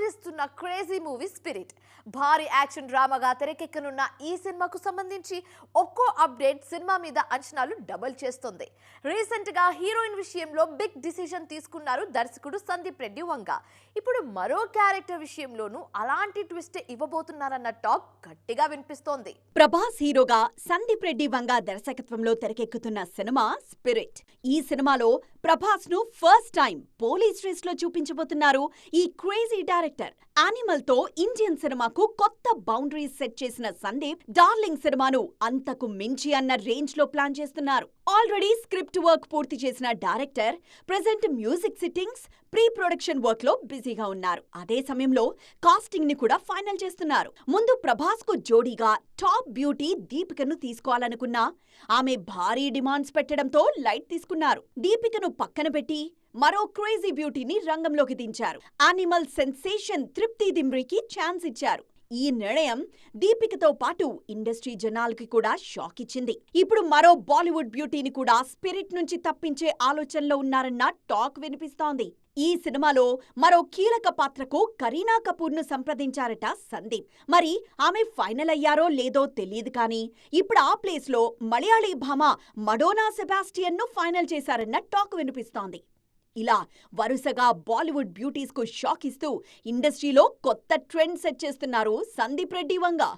ఊరిస్తున్న crazy movie spirit. భారీ action డ్రామాగా తెరకెక్కనున్న ఈ సినిమాకు సంబంధించి ఒక్కో అప్డేట్ సినిమా మీద అంచనాలు డబుల్ చేస్తుంది. రీసెంట్గా హీరోయిన్ విషయంలో బిగ్ డిసిజన్ తీసుకున్నారు దర్శకుడు సందీప్ రెడ్డి వంగ. ఇప్పుడు మరో క్యారెక్టర్ విషయంలోనూ అలాంటి ట్విస్ట్ ఇవ్వబోతున్నారన్న టాక్ గట్టిగా వినిపిస్తోంది. ప్రభాస్ హీరోగా సందీప్ రెడ్డి వంగ దర్శకత్వంలో తెరకెక్కుతున్న సినిమా స్పిరిట్. ఈ సినిమాలో ప్రభాస్ను ఫస్ట్ టైం పోలీస్ డ్రెస్లో చూపించబోతున్నారు ఈ క్రేజీ డైరెక్టర్. restricted యానిమల్తో ఇండియన్ సినిమాకు కొత్త బౌండరీస్ సెట్ చేసిన సందీప్ డార్లింగ్ సినిమాను అంతకు మించి అన్న రేంజ్లో ప్లాన్ చేస్తున్నారు. ఆల్రెడీ స్క్రిప్ట్ వర్క్ పూర్తి చేసిన director present music sittings pre production వర్క్లో బిజీగా ఉన్నారు. అదే సమయంలో కాస్టింగ్ని కూడా ఫైనల్ చేస్తున్నారు. ముందు ప్రభాస్కు జోడీగా టాప్ బ్యూటీ దీపికను తీసుకోవాలనుకున్నా ఆమె భారీ డిమాండ్స్ పెట్టడంతో లైట్ తీసుకున్నారు. దీపికను పక్కన పెట్టి మరో క్రేజీ బ్యూటీని రంగంలోకి దించారు. యానిమల్ సెన్సేషన్ తృప్తి దిమ్రికి ఛాన్స్ ఇచ్చారు. ఈ నిర్ణయం దీపికతో పాటు ఇండస్ట్రీ జనాలకి కూడా షాక్ ఇచ్చింది. ఇప్పుడు మరో బాలీవుడ్ బ్యూటీని కూడా స్పిరిట్ నుంచి తప్పించే ఆలోచనలో ఉన్నారన్న టాక్ వినిపిస్తోంది. ఈ సినిమాలో మరో కీలక పాత్రకు కరీనా కపూర్ను సంప్రదించారట సందీప్. మరి ఆమె ఫైనల్ అయ్యారో లేదో తెలియదు కానీ ఇప్పుడు ఆ ప్లేస్లో మలయాళీ భామ మడోనా సెబాస్టియన్ను ఫైనల్ చేశారన్న టాక్ వినిపిస్తోంది. ఇలా వరుసగా బాలీవుడ్ బ్యూటీస్కు షాక్ ఇస్తూ ఇండస్ట్రీలో కొత్త ట్రెండ్ సెట్ చేస్తున్నారు సందీప్ రెడ్డి వంగ.